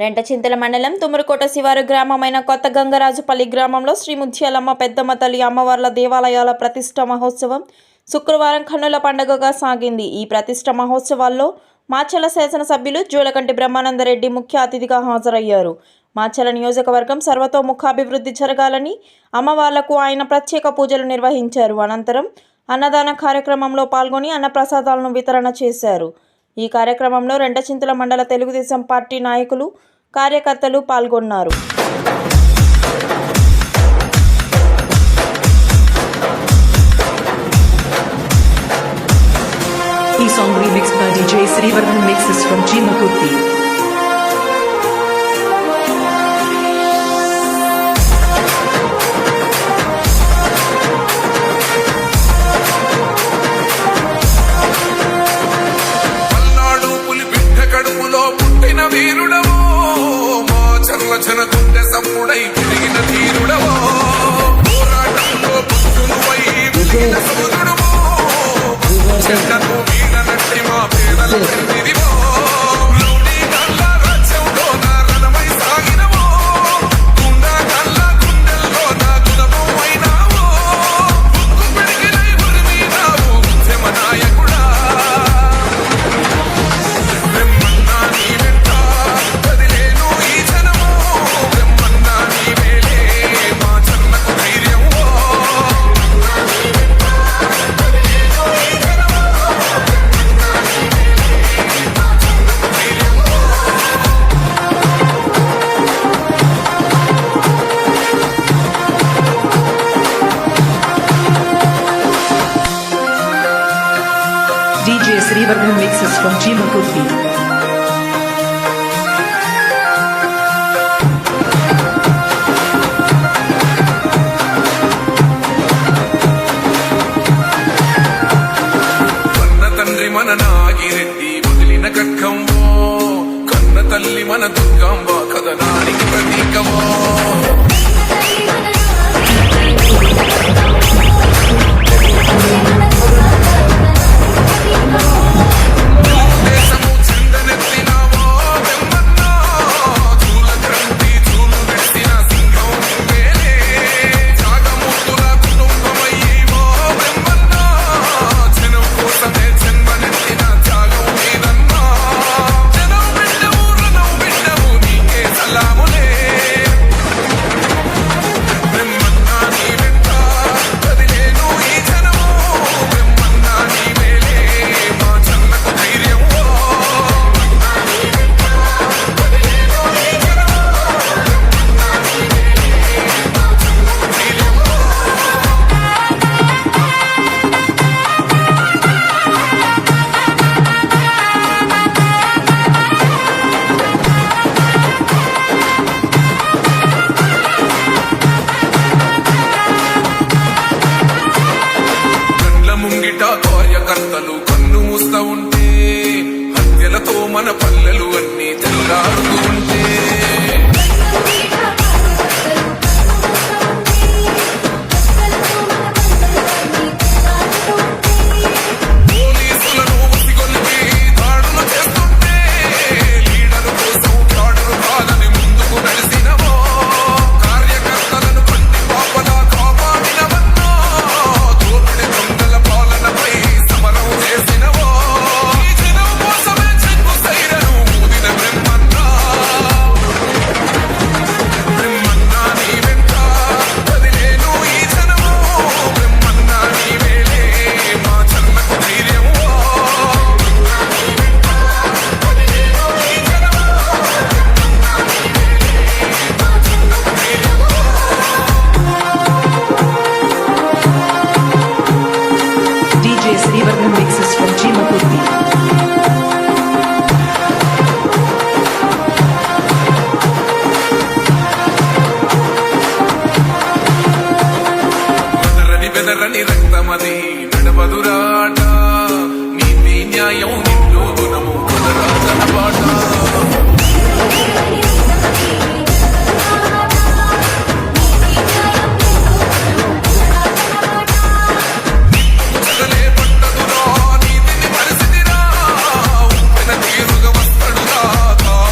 రెంటచింతల మండలం తుమ్మరకోట శివారు గ్రామమైన కొత్త గంగరాజుపల్లి గ్రామంలో శ్రీ ముత్యాలమ్మ పెద్దమ్మ తల్లి అమ్మవార్ల దేవాలయాల ప్రతిష్ట మహోత్సవం శుక్రవారం కన్నుల పండుగగా సాగింది. ఈ ప్రతిష్ట మహోత్సవాల్లో మాచల శాసనసభ్యులు జూలకంటి బ్రహ్మానందరెడ్డి ముఖ్య అతిథిగా హాజరయ్యారు. మాచల నియోజకవర్గం సర్వతోముఖాభివృద్ధి జరగాలని అమ్మవార్లకు ఆయన ప్రత్యేక పూజలు నిర్వహించారు. అనంతరం అన్నదాన కార్యక్రమంలో పాల్గొని అన్నప్రసాదాలను వితరణ చేశారు. ఈ కార్యక్రమంలో రెండచింతల మండల తెలుగుదేశం పార్టీ నాయకులు కార్యకర్తలు పాల్గొన్నారు. ఈ song remix by DJ Srivardhan mixes from Chimakurthi వీరుడవో మా చల్ల జన గుండె సమ్ముడై తిరిగిన తీరుడవో పోరాటంలో పుట్టునువై DJ Srivardhan mixes from Chimakurti. కన్న తండ్రి మన నాగిరెడ్డి వదిలిన కక్కమ్మో కన్న తల్లి మన Durgamba కథనానికి ప్రతీకమో tierra ni recta, Madrid.